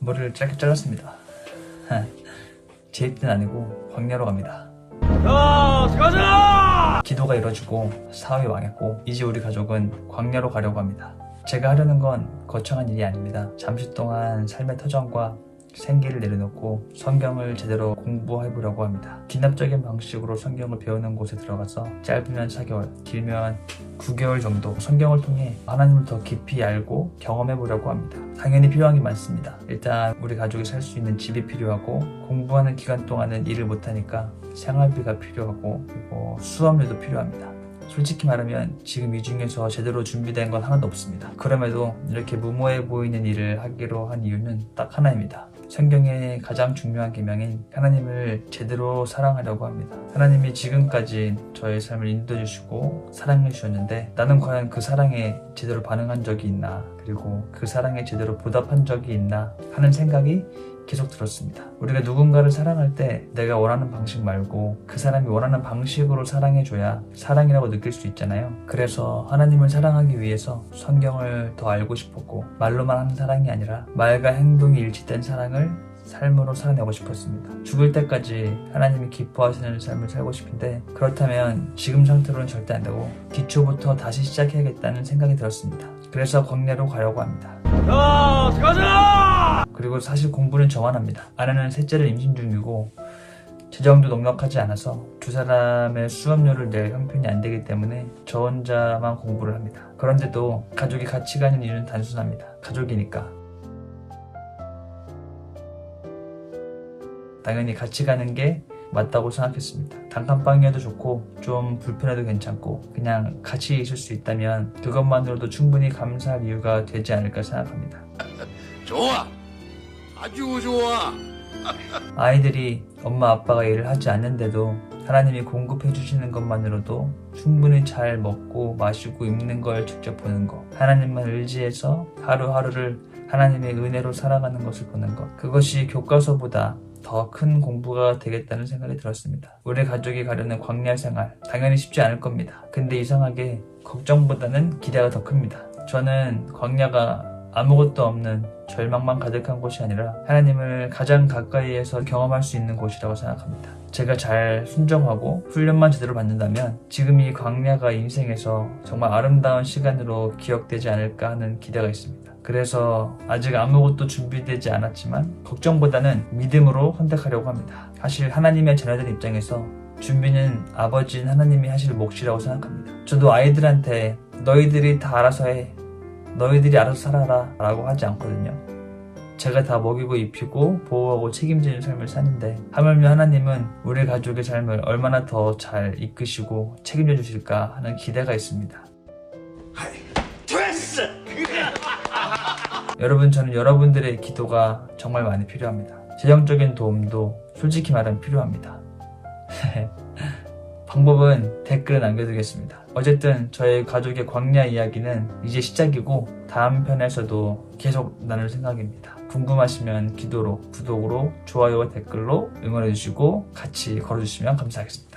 머리를 짧게 잘랐습니다. 제 입는 아니고 광야로 갑니다. 자, 가자! 기도가 이뤄지고 사업이 망했고 이제 우리 가족은 광야로 가려고 합니다. 제가 하려는 건 거창한 일이 아닙니다. 잠시 동안 삶의 터전과 생기를 내려놓고 성경을 제대로 공부해 보려고 합니다. 기납적인 방식으로 성경을 배우는 곳에 들어가서 짧으면 4개월, 길면 9개월 정도 성경을 통해 하나님을 더 깊이 알고 경험해 보려고 합니다. 당연히 필요한 게 많습니다. 일단 우리 가족이 살 수 있는 집이 필요하고 공부하는 기간 동안은 일을 못하니까 생활비가 필요하고 그리고 수업료도 필요합니다. 솔직히 말하면 지금 이 중에서 제대로 준비된 건 하나도 없습니다. 그럼에도 이렇게 무모해 보이는 일을 하기로 한 이유는 딱 하나입니다. 성경의 가장 중요한 계명인 하나님을 제대로 사랑하려고 합니다. 하나님이 지금까지 저의 삶을 인도해 주시고 사랑해 주셨는데 나는 과연 그 사랑에 제대로 반응한 적이 있나 그리고 그 사랑에 제대로 보답한 적이 있나 하는 생각이 계속 들었습니다. 우리가 누군가를 사랑할 때 내가 원하는 방식 말고 그 사람이 원하는 방식으로 사랑해줘야 사랑이라고 느낄 수 있잖아요. 그래서 하나님을 사랑하기 위해서 성경을 더 알고 싶었고 말로만 하는 사랑이 아니라 말과 행동이 일치된 사랑을 삶으로 살아내고 싶었습니다. 죽을 때까지 하나님이 기뻐하시는 삶을 살고 싶은데 그렇다면 지금 상태로는 절대 안 되고 기초부터 다시 시작해야겠다는 생각이 들었습니다. 그래서 광야로 가려고 합니다. 자, 가자! 그리고 사실 공부는 저만 합니다. 아내는 셋째를 임신 중이고 재정도 넉넉하지 않아서 두 사람의 수업료를 낼 형편이 안 되기 때문에 저 혼자만 공부를 합니다. 그런데도 가족이 같이 가는 이유는 단순합니다. 가족이니까. 당연히 같이 가는 게 맞다고 생각했습니다. 단칸방이어도 좋고 좀 불편해도 괜찮고 그냥 같이 있을 수 있다면 그것만으로도 충분히 감사할 이유가 되지 않을까 생각합니다. 좋아. 아주 좋아. 아이들이 엄마 아빠가 일을 하지 않는데도 하나님이 공급해 주시는 것만으로도 충분히 잘 먹고 마시고 입는 걸 직접 보는 것 하나님만 의지해서 하루하루를 하나님의 은혜로 살아가는 것을 보는 것 그것이 교과서보다 더 큰 공부가 되겠다는 생각이 들었습니다. 우리 가족이 가려는 광야 생활 당연히 쉽지 않을 겁니다. 근데 이상하게 걱정보다는 기대가 더 큽니다. 저는 광야가 아무것도 없는 절망만 가득한 곳이 아니라 하나님을 가장 가까이에서 경험할 수 있는 곳이라고 생각합니다. 제가 잘 순종하고 훈련만 제대로 받는다면 지금 이 광야가 인생에서 정말 아름다운 시간으로 기억되지 않을까 하는 기대가 있습니다. 그래서 아직 아무것도 준비되지 않았지만 걱정보다는 믿음으로 선택하려고 합니다. 사실 하나님의 자녀들 입장에서 준비는 아버지인 하나님이 하실 몫이라고 생각합니다. 저도 아이들한테 너희들이 다 알아서 해. 너희들이 알아서 살아라 라고 하지 않거든요. 제가 다 먹이고 입히고 보호하고 책임지는 삶을 사는데 하물며 하나님은 우리 가족의 삶을 얼마나 더 잘 이끄시고 책임져 주실까 하는 기대가 있습니다. 됐어! 여러분 저는 여러분들의 기도가 정말 많이 필요합니다. 재정적인 도움도 솔직히 말하면 필요합니다. 방법은 댓글에 남겨두겠습니다. 어쨌든 저의 가족의 광야 이야기는 이제 시작이고 다음 편에서도 계속 나눌 생각입니다. 궁금하시면 기도로, 구독으로, 좋아요와 댓글로 응원해주시고 같이 걸어주시면 감사하겠습니다.